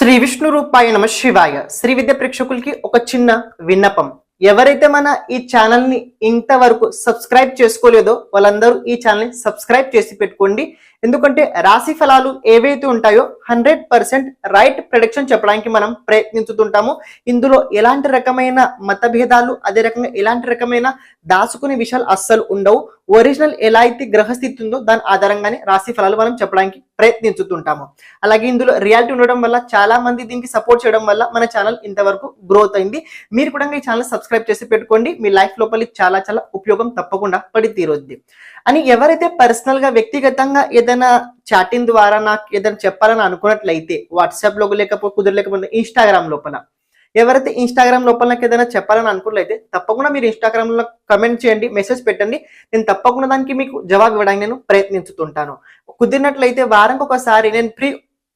శ్రీ విష్ణు రూపాయ నమ శివాయ. శ్రీ విద్య ప్రేక్షకులకి ఒక చిన్న విన్నపం. ఎవరైతే మన ఈ ఛానల్ని ఇంతవరకు సబ్స్క్రైబ్ చేసుకోలేదో వాళ్ళందరూ ఈ ఛానల్ని సబ్స్క్రైబ్ చేసి పెట్టుకోండి. ఎందుకంటే రాశి ఫలాలు ఏవైతే ఉంటాయో హండ్రెడ్ పర్సెంట్ రైట్ ప్రొడక్షన్ చెప్పడానికి మనం ప్రయత్నించుతుంటాము. ఇందులో ఎలాంటి రకమైన మతభేదాలు అదే రకంగా ఎలాంటి రకమైన దాచుకునే విషయాలు అస్సలు ఉండవు. ఒరిజినల్ ఎలా అయితే గ్రహస్థితి ఉందో దాని ఆధారంగానే రాశి ఫలాలు మనం చెప్పడానికి ప్రయత్నించుతుంటాము. అలాగే ఇందులో రియాలిటీ ఉండడం వల్ల చాలా మంది దీనికి సపోర్ట్ చేయడం వల్ల మన ఛానల్ ఇంతవరకు గ్రోత్ అయింది. మీరు కూడా ఈ ఛానల్ సబ్స్క్రైబ్ చేసి పెట్టుకోండి. మీ లైఫ్ లోపలి చాలా చాలా ఉపయోగం తప్పకుండా పడి తీరుద్ది అని ఎవరైతే పర్సనల్గా వ్యక్తిగతంగా ఏదైనా చాటింగ్ ద్వారా నాకు ఏదైనా చెప్పాలని అనుకున్నట్లయితే వాట్సాప్లో లేకపోతే కుదరలేకపోతే ఇన్స్టాగ్రామ్ లోపల ఎవరైతే ఇన్స్టాగ్రామ్ లోపల నాకు ఏదైనా చెప్పాలని అనుకున్నట్లయితే తప్పకుండా మీరు ఇన్స్టాగ్రామ్లో కమెంట్ చేయండి మెసేజ్ పెట్టండి. నేను తప్పకుండా దానికి మీకు జవాబు ఇవ్వడానికి నేను ప్రయత్నించుతుంటాను. కుదిరినట్లయితే వారానికి ఒకసారి నేను ప్రీ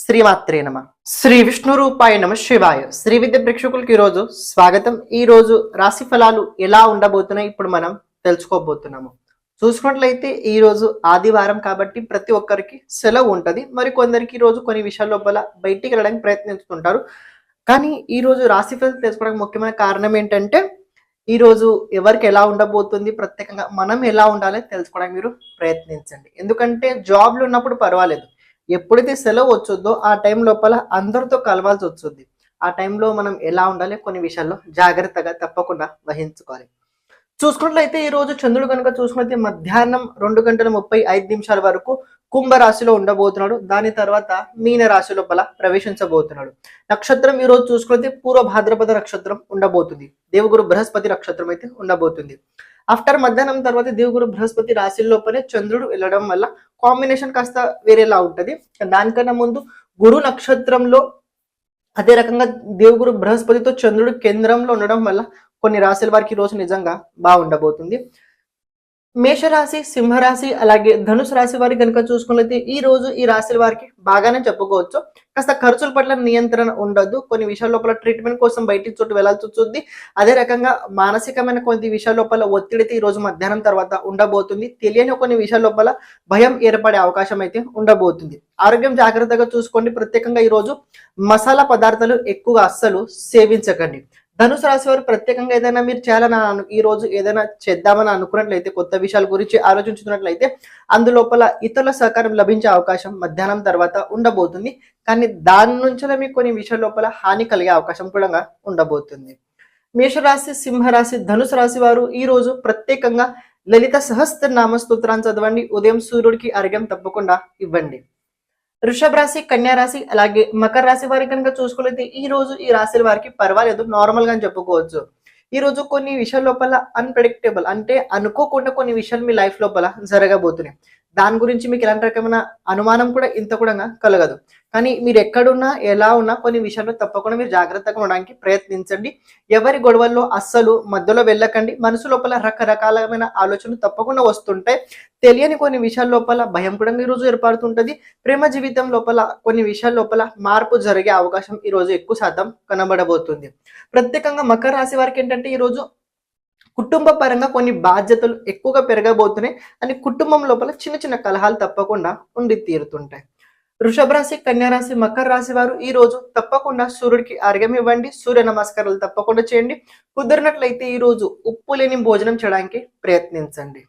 శ్రీమాత్రే నమ. శ్రీ విష్ణు రూపాయ నమ శివాయ. శ్రీ విద్య ప్రేక్షకులకి ఈరోజు స్వాగతం. ఈ రోజు రాశి ఫలాలు ఎలా ఉండబోతున్నాయి ఇప్పుడు మనం తెలుసుకోబోతున్నాము. చూసుకున్నట్లయితే ఈ రోజు ఆదివారం కాబట్టి ప్రతి ఒక్కరికి సెలవు ఉంటది. మరి కొందరికి ఈ రోజు కొన్ని విషయాల లోపల బయటికి వెళ్ళడానికి ప్రయత్నిస్తుంటారు. కానీ ఈ రోజు రాశి ఫలాలు తెలుసుకోవడానికి ముఖ్యమైన కారణం ఏంటంటే ఈ రోజు ఎవరికి ఎలా ఉండబోతుంది ప్రత్యేకంగా మనం ఎలా ఉండాలి తెలుసుకోవడానికి మీరు ప్రయత్నించండి. ఎందుకంటే జాబ్లు ఉన్నప్పుడు పర్వాలేదు. ఎప్పుడైతే సెలవు వచ్చుద్దో ఆ టైం లోపల అందరితో కలవాల్సి వచ్చుద్ది ఆ టైంలో మనం ఎలా ఉండాలి కొన్ని విషయాల్లో జాగ్రత్తగా తప్పకుండా వహించుకోవాలి. చూసుకున్నట్లయితే ఈ రోజు చంద్రుడు కనుక చూసుకున్నట్లయితే మధ్యాహ్నం రెండు గంటల ముప్పై ఐదు నిమిషాల వరకు కుంభ రాశిలో ఉండబోతున్నాడు. దాని తర్వాత మీన రాశి లోపల ప్రవేశించబోతున్నాడు. నక్షత్రం ఈ రోజు చూసుకుంటే పూర్వ భాద్రపద నక్షత్రం ఉండబోతుంది. దేవగురు బృహస్పతి నక్షత్రం అయితే ఉండబోతుంది. ఆఫ్టర్ మధ్యాహ్నం తర్వాత దేవగురు బృహస్పతి రాశి లోపలే చంద్రుడు వెళ్ళడం వల్ల కాంబినేషన్ కాస్త వేరేలా ఉంటది. దానికన్నా ముందు గురు నక్షత్రంలో అదే రకంగా దేవుగురు బృహస్పతితో చంద్రుడు కేంద్రంలో ఉండడం వల్ల కొన్ని రాశుల వారికి రోజు నిజంగా బాగుండబోతుంది. మేషరాశి సింహరాశి అలాగే ధనుసు రాశి వారి కనుక చూసుకున్నది ఈ రోజు ఈ రాశుల వారికి బాగానే చెప్పుకోవచ్చు. కాస్త ఖర్చుల పట్ల నియంత్రణ ఉండదు. కొన్ని విషయాల లోపల ట్రీట్మెంట్ కోసం బయటికి చోటు వెళ్ళాల్సి వస్తుంది. అదే రకంగా మానసికమైన కొన్ని విషయాల లోపల ఒత్తిడితే ఈ రోజు మధ్యాహ్నం తర్వాత ఉండబోతుంది. తెలియని కొన్ని విషయాల లోపల భయం ఏర్పడే అవకాశం అయితే ఉండబోతుంది. ఆరోగ్యం జాగ్రత్తగా చూసుకోండి. ప్రత్యేకంగా ఈ రోజు మసాలా పదార్థాలు ఎక్కువగా అస్సలు సేవించకండి. ధనుసు రాశి వారు ప్రత్యేకంగా ఏదైనా మీరు చేయాలని ఈ రోజు ఏదైనా చేద్దామని అనుకున్నట్లయితే కొత్త విషయాల గురించి ఆలోచించుతున్నట్లయితే అందులోపల ఇతరుల సహకారం లభించే అవకాశం మధ్యాహ్నం తర్వాత ఉండబోతుంది. కానీ దాని నుంచే మీకు కొన్ని విషయాల లోపల హాని కలిగే అవకాశం కూడా ఉండబోతుంది. మేషరాశి సింహరాశి ధనుసు రాశి వారు ఈ రోజు ప్రత్యేకంగా లలిత సహస్ర నామ స్తోత్రాన్ని చదవండి. ఉదయం సూర్యుడికి అర్ఘ్యం తప్పకుండా ఇవ్వండి. వృషభ రాశి కన్యా రాశి అలాగే మకర రాశి వారికి కనుక చూసుకున్నట్లయితే ఈ రోజు ఈ రాశుల వారికి పర్వాలేదు నార్మల్గా చెప్పుకోవచ్చు. ఈ రోజు కొన్ని విషయాల లోపల అన్ప్రెడిక్టబుల్ అంటే అనుకోకుండా కొన్ని విషయాలు మీ లైఫ్ లోపల జరగబోతున్నాయి. దాని గురించి మీకు ఎలాంటి రకమైన అనుమానం కూడా ఇంత కూడా కలగదు. కానీ మీరు ఎక్కడున్నా ఎలా ఉన్నా కొన్ని విషయాల్లో తప్పకుండా మీరు జాగ్రత్తగా ఉండడానికి ప్రయత్నించండి. ఎవరి గొడవల్లో అస్సలు మధ్యలో వెళ్ళకండి. మనసు లోపల రకరకాలమైన ఆలోచనలు తప్పకుండా వస్తుంటాయి. తెలియని కొన్ని విషయాల లోపల భయం కూడా ఈరోజు రోజు ఏర్పడుతుంటది. ప్రేమ జీవితం లోపల కొన్ని విషయాల లోపల మార్పు జరిగే అవకాశం ఈ రోజు ఎక్కువ శాతం కనబడబోతుంది. ప్రత్యేకంగా మకర రాశి వారికి ఏంటంటే ఈ రోజు కుటుంబ పరంగా కొన్ని బాధ్యతలు ఎక్కువగా పెరగబోతున్నాయి. అని కుటుంబం లోపల చిన్న చిన్న కలహాలు తప్పకుండా ఉండి తీరుతుంటాయి. వృషభ రాశి కన్యా రాశి మకర రాశి వారు ఈ రోజు తప్పకుండా సూర్యుడికి అర్ఘ్యం ఇవ్వండి. సూర్య నమస్కారాలు తప్పకుండా చేయండి. కుదిరినట్లయితే ఈ రోజు ఉప్పు లేని భోజనం చేయడానికి ప్రయత్నించండి.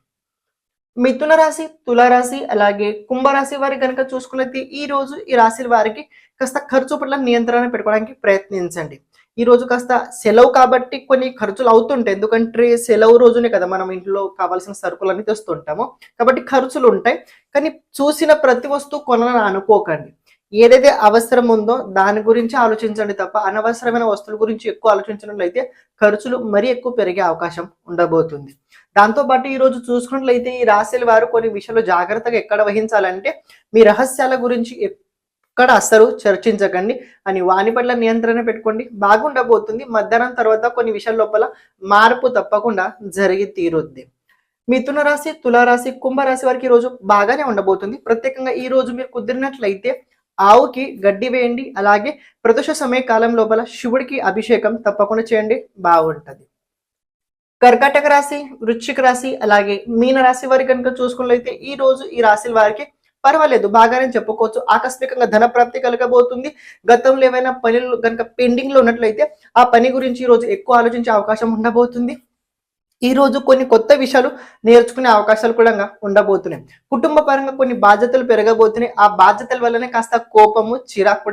మిథున రాశి తులారాశి అలాగే కుంభరాశి వారి కనుక చూసుకున్నది ఈ రోజు ఈ రాశి వారికి కాస్త ఖర్చు పట్ల నియంత్రణ పెట్టుకోవడానికి ప్రయత్నించండి. ఈ రోజు కాస్త సెలవు కాబట్టి కొన్ని ఖర్చులు అవుతుంటాయి. ఎందుకంటే సెలవు రోజునే కదా మనం ఇంట్లో కావాల్సిన సరుకులన్నీ తెస్తుంటాము. కాబట్టి ఖర్చులు ఉంటాయి. కానీ చూసిన ప్రతి వస్తువు కొనాలని అనుకోకండి. ఏదైతే అవసరం ఉందో దాని గురించి ఆలోచించండి తప్ప అనవసరమైన వస్తువుల గురించి ఎక్కువ ఆలోచించినట్లయితే ఖర్చులు మరీ ఎక్కువ పెరిగే అవకాశం ఉండబోతుంది. దాంతోపాటు ఈరోజు చూసుకున్నట్లయితే ఈ రాశుల వారు కొన్ని విషయాలు జాగ్రత్తగా ఎక్కడ వహించాలంటే మీ రహస్యాల గురించి ఎక్కడ అస్సలు చర్చించకండి. అని వాని పట్ల నియంత్రణ పెట్టుకోండి. బాగుండబోతుంది. మధ్యాహ్నం తర్వాత కొన్ని విషయాల లోపల మార్పు తప్పకుండా జరిగి తీరుద్ది. మిథున రాశి తులారాశి కుంభరాశి వారికి రోజు బాగానే ఉండబోతుంది. ప్రత్యేకంగా ఈ రోజు మీరు కుదిరినట్లయితే ఆవుకి గడ్డి వేయండి. అలాగే ప్రదోష సమయ కాలం లోపల శివుడికి అభిషేకం తప్పకుండా చేయండి. బాగుంటది. కర్కాటక రాశి వృశ్చిక రాశి అలాగే మీన రాశి వారి కనుక చూసుకున్నట్లయితే ఈ రోజు ఈ రాశి వారికి పర్వాలేదు బాగానే చెప్పుకోవచ్చు. ఆకస్మికంగా ధన ప్రాప్తి కలగబోతుంది. గతంలో ఏమైనా పనులు కనుక పెండింగ్లో ఉన్నట్లయితే ఆ పని గురించి ఈ రోజు ఎక్కువ ఆలోచించే అవకాశం ఉండబోతుంది. ఈ రోజు కొన్ని కొత్త విషయాలు నేర్చుకునే అవకాశాలు కూడా ఉండబోతున్నాయి. కుటుంబ పరంగా కొన్ని బాధ్యతలు పెరగబోతున్నాయి. ఆ బాధ్యతల వల్లనే కాస్త కోపము చిరాకు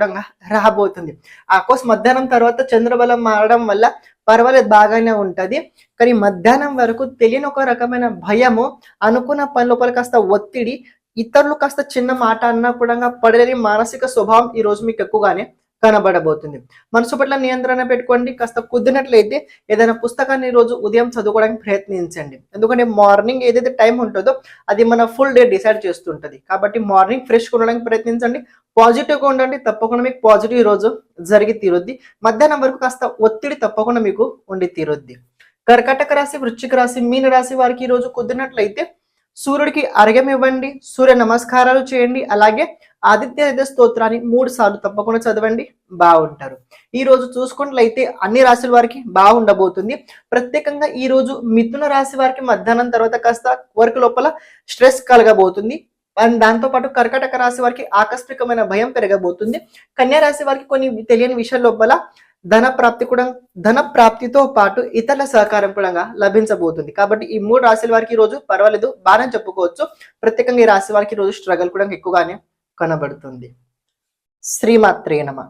రాబోతుంది. ఆ కోసం మధ్యాహ్నం తర్వాత చంద్రబలం మారడం వల్ల పర్వాలేదు బాగానే ఉంటుంది. కానీ మధ్యాహ్నం వరకు తెలియని ఒక రకమైన భయము అనుకున్న పని లోపల కాస్త ఒత్తిడి ఇతరులు కాస్త చిన్న మాట అన్నా కూడా పడలేని మానసిక స్వభావం ఈ రోజు మీకు ఎక్కువగానే కనబడబోతుంది. మనసు పట్ల నియంత్రణ పెట్టుకోండి. కాస్త కుదిరినట్లయితే ఏదైనా పుస్తకాన్ని ఈ రోజు ఉదయం చదువుకోవడానికి ప్రయత్నించండి. ఎందుకంటే మార్నింగ్ ఏదైతే టైం ఉంటుందో అది మన ఫుల్ డే డిసైడ్ చేస్తుంటది. కాబట్టి మార్నింగ్ ఫ్రెష్గా ఉండడానికి ప్రయత్నించండి. పాజిటివ్గా ఉండండి. తప్పకుండా మీకు పాజిటివ్ రోజు జరిగి తీరుద్ది. మధ్యాహ్నం వరకు కాస్త ఒత్తిడి తప్పకుండా మీకు ఉండి తీరుద్ది. కర్కటక రాశి వృశ్చిక రాశి మీన రాశి వారికి ఈ రోజు కుదిరినట్లయితే సూర్యుడికి అర్ఘ్యం ఇవ్వండి సూర్య నమస్కారాలు చేయండి అలాగే ఆదిత్య హృదయ స్తోత్రాన్ని మూడు సార్లు తప్పకుండా చదవండి బాగుంటారు. ఈ రోజు చూసుకున్నట్లయితే అన్ని రాశుల వారికి బాగుండబోతుంది. ప్రత్యేకంగా ఈ రోజు మిథున రాశి వారికి మధ్యాహ్నం తర్వాత కాస్త వర్క్ లోపల స్ట్రెస్ కలగబోతుంది. అండ్ దాంతో పాటు కర్కటక రాశి వారికి ఆకస్మికమైన భయం పెరగబోతుంది. కన్యా రాశి వారికి కొన్ని తెలియని విషయాల లోపల ధన ప్రాప్తి కూడా ధన ప్రాప్తితో పాటు ఇతరుల సహకారం కూడా లభించబోతుంది. కాబట్టి ఈ మూడు రాశుల వారికి రోజు పర్వాలేదు బాగా చెప్పుకోవచ్చు. ప్రత్యేకంగా ఈ రాశి వారికి రోజు స్ట్రగల్ కూడా ఎక్కువగానే కనబడుతుంది. శ్రీమాత్రే నమ.